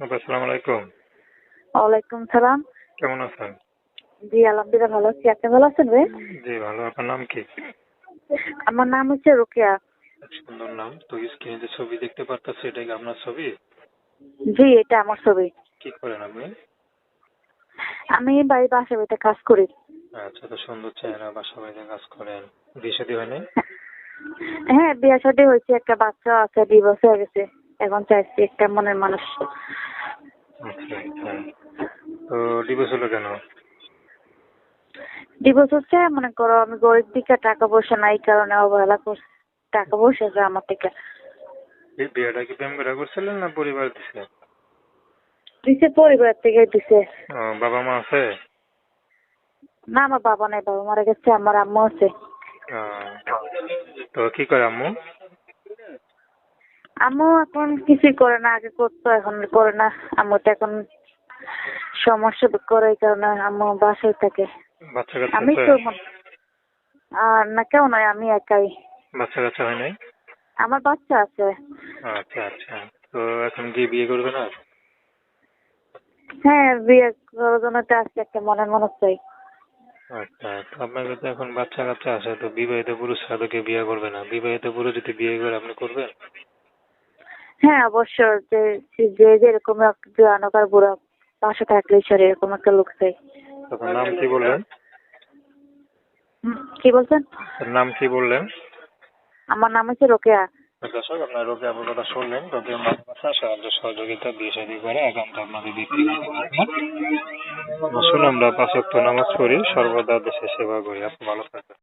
আপা, আসসালামু আলাইকুম। ওয়ালাইকুম সালাম। কেমন আছেন? জি আলহামদুলিল্লাহ ভালো আছি। আপনি ভালো আছেন ভাই? জি ভালো। আপনার নাম কি? আমার নাম হচ্ছে রুকিয়া। সুন্দর নাম। তো স্ক্রিনে যে ছবি দেখতে পারতেছি এটা কি আপনার ছবি? জি এটা আমার ছবি। কি করেন আপনি? আমি বাড়ির বাসা বাড়িতে কাজ করি। আচ্ছা তো সুন্দর চেহারা বাসা বাড়িতে কাজ করেন। বিয়ে শাদী হয়নি? হ্যাঁ বিয়ে শাদী হয়েছে একটা বাচ্চা আছে ডিভোর্স হয়ে গেছে। এখন চাইছি একটা মনের মানুষ। আচ্ছা আচ্ছা। তো ডিভোর্স হলো কেন? ডিভোর্স হচ্ছে মনে করো আমি গরিব দিকে টাকা পয়সা নাই কারণে অবহেলা করছি। টাকা পয়সা আছে আমার থেকে। বিয়েটা কি প্রেম করে করছিলেন না পরিবার দিছে? দিছে পরিবার থেকে দিছে। বাবা মা আছে? না আমার বাবা নাই বাবা মারা গেছে আমার আম্মু আছে। তো কি করে আম্মু? আম্মু এখন কিছুই করে না আগে করতো এখন করে না। আম্মু তো এখন সমস্যা করে এই কারণে আম্মু বাসায় থাকে। আমি তো আর না কেউ নয় আমি একাই। বাচ্চা কাচ্চা হয় নাই? আমার বাচ্চা আছে। আচ্ছা আচ্ছা। তো এখন কি বিয়ে করবে না? হ্যাঁ বিয়ে করার জন্য তো আসছে একটা মনের মানুষ চাই। আচ্ছা তো আপনার কাছে এখন বাচ্চা কাচ্চা আছে তো বিবাহিত পুরুষ কেউ বিয়ে করবে না। বিবাহিত পুরুষ যদি বিয়ে করে আপনি করবেন? হ্যাঁ অবশ্য যে যে যেরকম জোয়ানকার বুড়া পাশে থাকলে সরে এরকম একটা লোক চাই। তখন নাম কি বললেন? কি বলছেন? নাম কি বললেন? আমার নাম হচ্ছে রোকেয়া। দর্শক আপনার রোগে আপনার কথা শুনলেন। সাহায্য সহযোগিতা করে একান্ত আপনাদের ব্যক্তিগত আসুন আমরা পাঁচ নামাজ পড়ি। সর্বদা দেশের সেবা করি। আপনি ভালো থাকবেন।